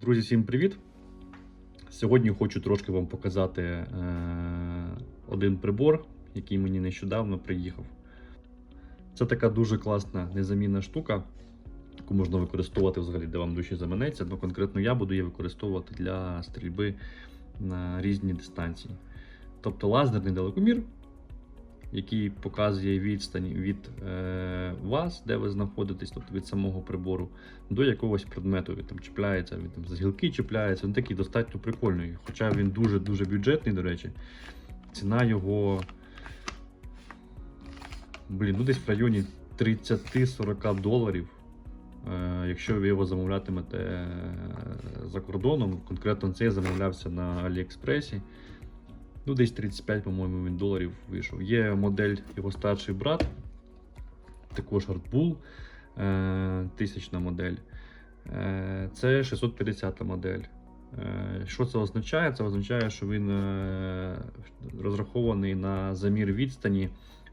Друзі, всім привіт! Сьогодні хочу трошки вам показати е, один прибор, який мені нещодавно приїхав. Це така дуже класна незамінна штука, яку можна використовувати взагалі, де вам душі заманеться. Ну, конкретно я буду її використовувати для стрільби на різні дистанції. Тобто лазерний далекомір, який показує відстань від е, вас, де ви знаходитесь, тобто від самого прибору, до якогось предмету. Він там чіпляється, він там за гілки чіпляється. Він такий достатньо прикольний. Хоча він дуже-дуже бюджетний, до речі. Ціна його. Блін, ну десь в районі 30-40 доларів. Е, Якщо ви його замовлятимете е, за кордоном, конкретно цей замовлявся на Аліекспресі. Ну, десь 35, по-моєму, він доларів вийшов. Є модель його старший брат, також Hardbull, е, тисячна модель. Е, Це 650 модель. Е, Що це означає? Це означає, що він розрахований на замір відстані.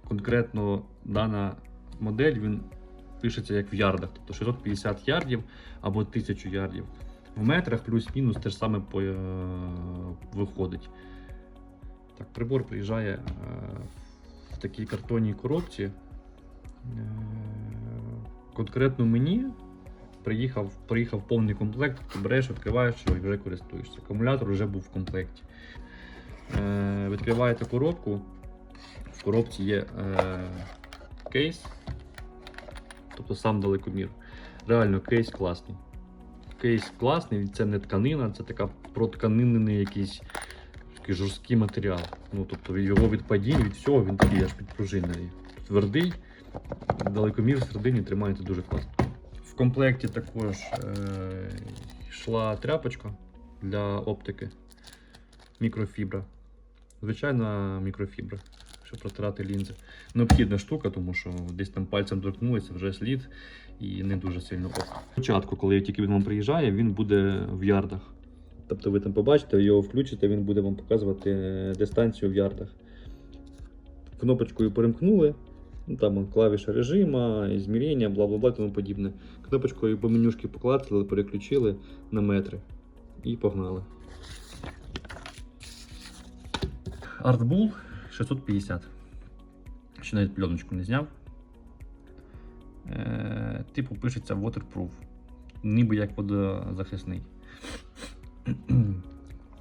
Конкретно дана модель він пишеться як в ярдах, тобто 650 ярдів або 1000 ярдів. В метрах плюс-мінус те ж саме виходить. Так, прибор приїжджає е, в такій картонній коробці. Е, конкретно мені приїхав, приїхав повний комплект, ти береш, відкриваєш його і вже користуєшся. Акумулятор вже був в комплекті. Е, відкриваєте коробку. В коробці є кейс, тобто сам далекомір. Реально кейс класний. Кейс класний, це не тканина, це така протканинений якийсь такий жорсткий матеріал. Ну, тобто його від падінь, від всього він такий аж підпружинений. Твердий, далекомір всередині тримається дуже класно. В комплекті також е, йшла тряпочка для оптики, мікрофібра. Звичайна мікрофібра, щоб протирати лінзи. Необхідна штука, тому що десь там пальцем торкнулися, вже слід і не дуже сильно. Спочатку, коли тільки він вам приїжджає, він буде в ярдах. Тобто ви там побачите, його включите, він буде вам показувати е, дистанцію в ярдах. Кнопочкою перемкнули, ну, там клавіша режима, зміряння, бла бла бла тому подібне. Кнопочкою по менюшки поклацали, переключили на метри і погнали. Artbull 650. Ще навіть пленочку не зняв. Е, типу пишеться waterproof. Ніби як водозахисний.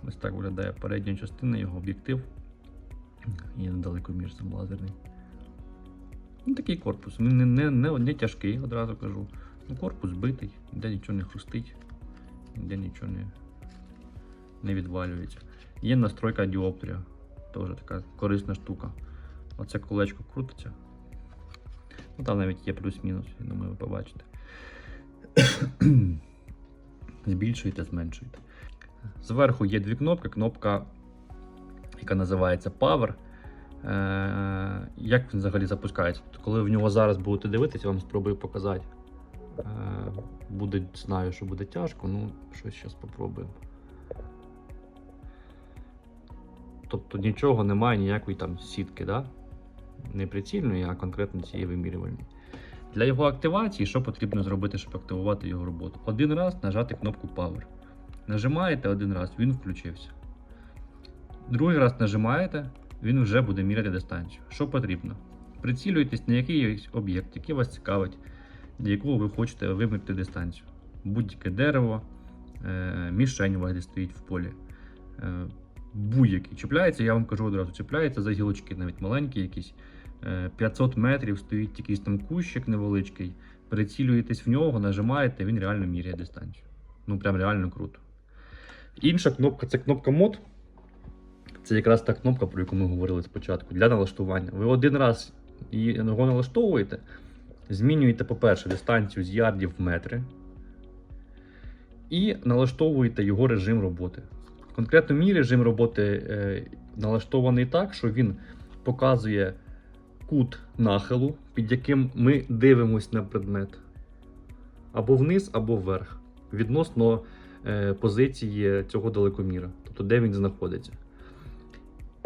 Ось так виглядає передня частина, його об'єктив. І недалекомір сам лазерний. Ну, такий корпус. Не, не, не, не тяжкий, одразу кажу. Ну, корпус битий, де нічого не хрустить, де нічого не, не відвалюється. Є настройка діоптрія. Теж така корисна штука. Оце колечко крутиться. Ну, там навіть є плюс-мінус, я думаю, ви побачите. Збільшуєте, зменшуєте. Зверху є дві кнопки. Кнопка, яка називається Power. Е, Як він взагалі запускається? Тобто, коли в нього зараз будете дивитися, я вам спробую показати. Е, Буде, знаю, що буде тяжко, ну щось зараз спробуємо. Тобто нічого немає, ніякої там сітки, да? не прицільної, а конкретно цієї вимірювальної. Для його активації, що потрібно зробити, щоб активувати його роботу? Один раз нажати кнопку Power. Нажимаєте один раз, він включився. Другий раз нажимаєте, він вже буде міряти дистанцію. Що потрібно? Прицілюєтесь на якийсь об'єкт, який вас цікавить, для якого ви хочете виміряти дистанцію. Будь-яке дерево, е, мішень у вас стоїть в полі. Е, Будь-який чіпляється, я вам кажу одразу, чіпляється за гілочки, навіть маленькі якісь. Е, 500 метрів стоїть якийсь там кущик невеличкий. Прицілюєтесь в нього, нажимаєте, він реально міряє дистанцію. Ну прям реально круто. Інша кнопка це кнопка мод. Це якраз та кнопка, про яку ми говорили спочатку, для налаштування. Ви один раз його налаштовуєте, змінюєте, по-перше, дистанцію з ярдів в метри. І налаштовуєте його режим роботи. Конкретно мій режим роботи е, налаштований так, що він показує кут нахилу, під яким ми дивимося на предмет. Або вниз, або вверх. Відносно позиції цього далекоміра, тобто де він знаходиться.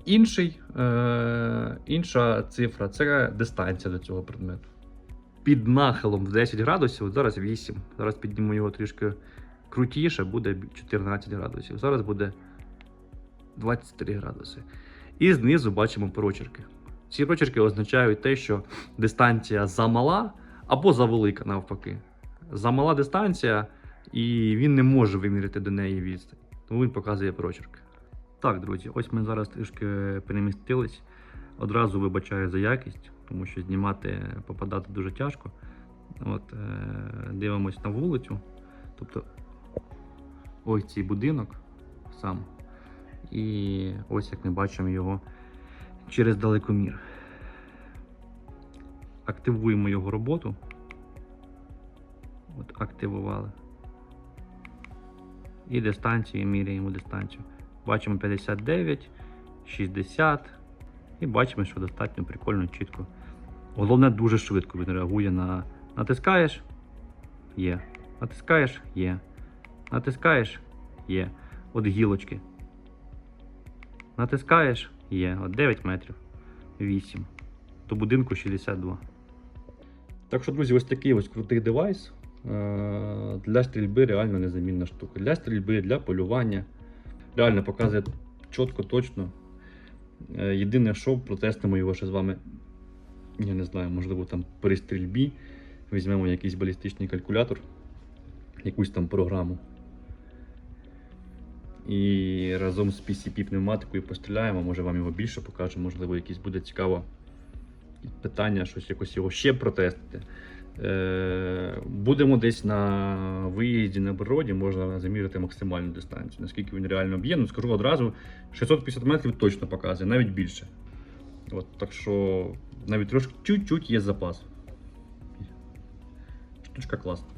Інший, е, інша цифра це дистанція до цього предмету. Під нахилом в 10 градусів, зараз 8. Зараз підніму його трішки крутіше буде 14 градусів. Зараз буде 23 градуси. І знизу бачимо прочерки. Ці прочерки означають те, що дистанція замала або завелика навпаки. Замала дистанція, і він не може виміряти до неї відстань. Тому він показує прочерк. Так, друзі, ось ми зараз трішки перемістились. Одразу вибачаю за якість, тому що знімати, попадати дуже тяжко. От, е, дивимось на вулицю. Тобто ось цей будинок сам. І ось як ми бачимо його через далекомір. Активуємо його роботу. От активували. І дистанцію міряємо дистанцію. Бачимо 59, 60. І бачимо, що достатньо прикольно, чітко. Головне, дуже швидко він реагує на. Натискаєш? Є. Натискаєш? Є. Натискаєш? Є. От гілочки. Натискаєш? Є. От 9 метрів. 8. До будинку 62. Так що, друзі, ось такий ось крутий девайс. Е, Для стрільби реально незамінна штука. Для стрільби, для полювання. Реально показує чітко, точно. Е, Єдине, що протестимо його ще з вами. Я не знаю, можливо, там при стрільбі візьмемо якийсь балістичний калькулятор, якусь там програму. І разом з PCP пневматикою постріляємо, може вам його більше покажу, можливо, якісь буде цікаво питання, щось якось його ще протестити. Е, будемо десь на виїзді на природі, можна заміряти максимальну дистанцію, наскільки він реально б'є. Ну, скажу одразу, 650 метрів точно показує, навіть більше. От, так що навіть трошки чуть-чуть є запас. Штучка класна.